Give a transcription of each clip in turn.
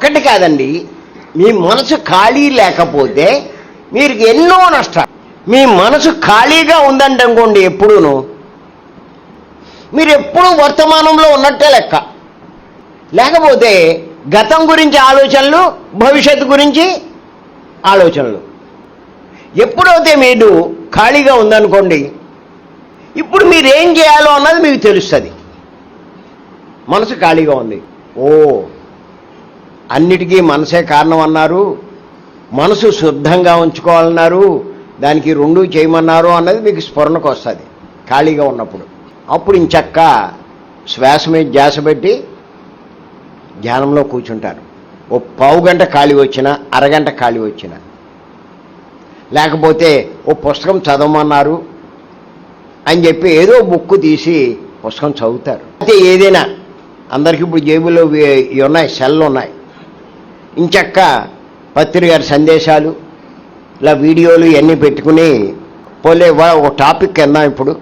ఒకటి కాదండి మీ మనసు ఖాళీ లేకపోతే మీరు ఎన్నో నష్టాలు. మీ మనసు ఖాళీగా ఉందంటే అనుకోండి ఎప్పుడూను మీరు ఎప్పుడూ వర్తమానంలో ఉన్నట్టే లెక్క. లేకపోతే గతం గురించి ఆలోచనలు భవిష్యత్తు గురించి ఆలోచనలు. ఎప్పుడైతే మీరు ఖాళీగా ఉందనుకోండి ఇప్పుడు మీరు ఏం చేయాలో అన్నది మీకు తెలుస్తుంది. మనసు ఖాళీగా ఉంది. ఓ అన్నిటికీ మనసే కారణం అన్నారు మనసు శుద్ధంగా ఉంచుకోవాలన్నారు. దానికి రెండు చేయమన్నారు అన్నది మీకు స్ఫురణకు వస్తుంది ఖాళీగా ఉన్నప్పుడు. అప్పుడు ఇంచక్క శ్వాస మీద ధ్యాస పెట్టి ధ్యానంలో కూర్చుంటారు. ఓ పావు గంట ఖాళీ వచ్చినా అరగంట ఖాళీ వచ్చినా. లేకపోతే ఓ పుస్తకం చదవమన్నారు అని చెప్పి ఏదో బుక్ తీసి పుస్తకం చదువుతారు. అయితే ఏదైనా అందరికీ ఇప్పుడు జేబులో ఇవి ఉన్నాయి సెల్లు ఉన్నాయి ఇంచక్క పత్రికారి సందేశాలు ఇలా వీడియోలు ఇవన్నీ పెట్టుకుని పోలే ఒక టాపిక్ విందాం ఇప్పుడు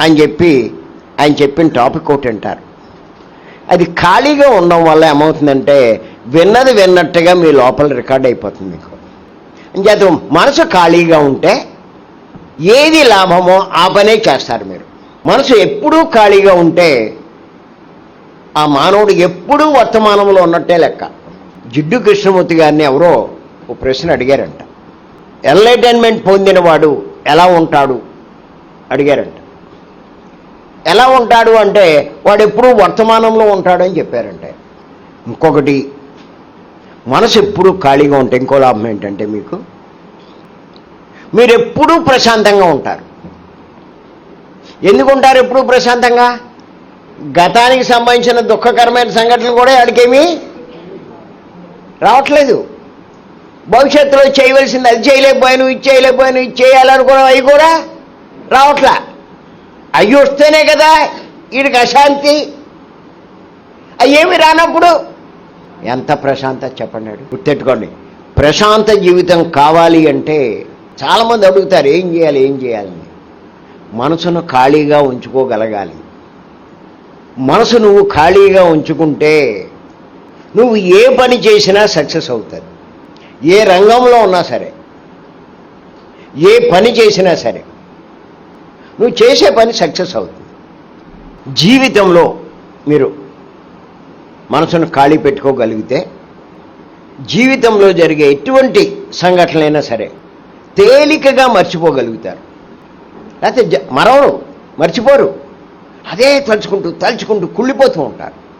అని చెప్పి ఆయన చెప్పిన టాపిక్ ఒకటి అంటారు. అది ఖాళీగా ఉండడం వల్ల ఏమవుతుందంటే విన్నది విన్నట్టుగా మీ లోపల రికార్డ్ అయిపోతుంది మీకు. అంచేత మనసు ఖాళీగా ఉంటే ఏది లాభమో ఆ పనే చేస్తారు మీరు. మనసు ఎప్పుడూ ఖాళీగా ఉంటే ఆ మానవుడు ఎప్పుడూ వర్తమానంలో ఉన్నట్టే లెక్క. జిడ్డు కృష్ణమూర్తి గారిని ఎవరో ఓ ప్రశ్న అడిగారంట. ఎన్లైటైన్మెంట్ పొందినవాడు ఎలా ఉంటాడు? అడిగారంట. ఎలా ఉంటాడు అంటే వాడు ఎప్పుడూ వర్తమానంలో ఉంటాడని చెప్పారంటే. ఇంకొకటి మనసు ఎప్పుడూ ఖాళీగా ఉంటే ఇంకో లాభం ఏంటంటే మీకు? మీరు ఎప్పుడూ ప్రశాంతంగా ఉంటారు. ఎందుకు ఉంటారు ఎప్పుడూ ప్రశాంతంగా? గతానికి సంబంధించిన దుఃఖకరమైన సంఘటనలు కూడా వాడికేమీ రావట్లేదు. భవిష్యత్తులో చేయవలసింది అది చేయలేకపోయాను ఇది చేయలేకపోయాను ఇది చేయాలనుకోవడం అవి కూడా రావట్లా. అవి వస్తేనే కదా వీడికి అశాంతి. అవి ఏమి రానప్పుడు? ఎంత ప్రశాంతత చెప్పండి గుర్తెట్టుకోండి ప్రశాంత జీవితం కావాలి అంటే చాలామంది అడుగుతారు ఏం చేయాలి ఏం చేయాలని మనసును ఖాళీగా ఉంచుకోగలగాలి. మనసు నువ్వు ఖాళీగా ఉంచుకుంటే నువ్వు ఏ పని చేసినా సక్సెస్ అవుతుంది ఏ రంగంలో ఉన్నా సరే ఏ పని చేసినా సరే నువ్వు చేసే పని సక్సెస్ అవుతుంది. జీవితంలో మీరు మనసును ఖాళీ పెట్టుకోగలిగితే జీవితంలో జరిగే ఎటువంటి సంఘటనలైనా సరే తేలికగా మర్చిపోగలుగుతారు. లేకపోతే జ- మరవరు మర్చిపోరు. అదే తలుచుకుంటూ తలుచుకుంటూ కుళ్ళిపోతూ ఉంటారు.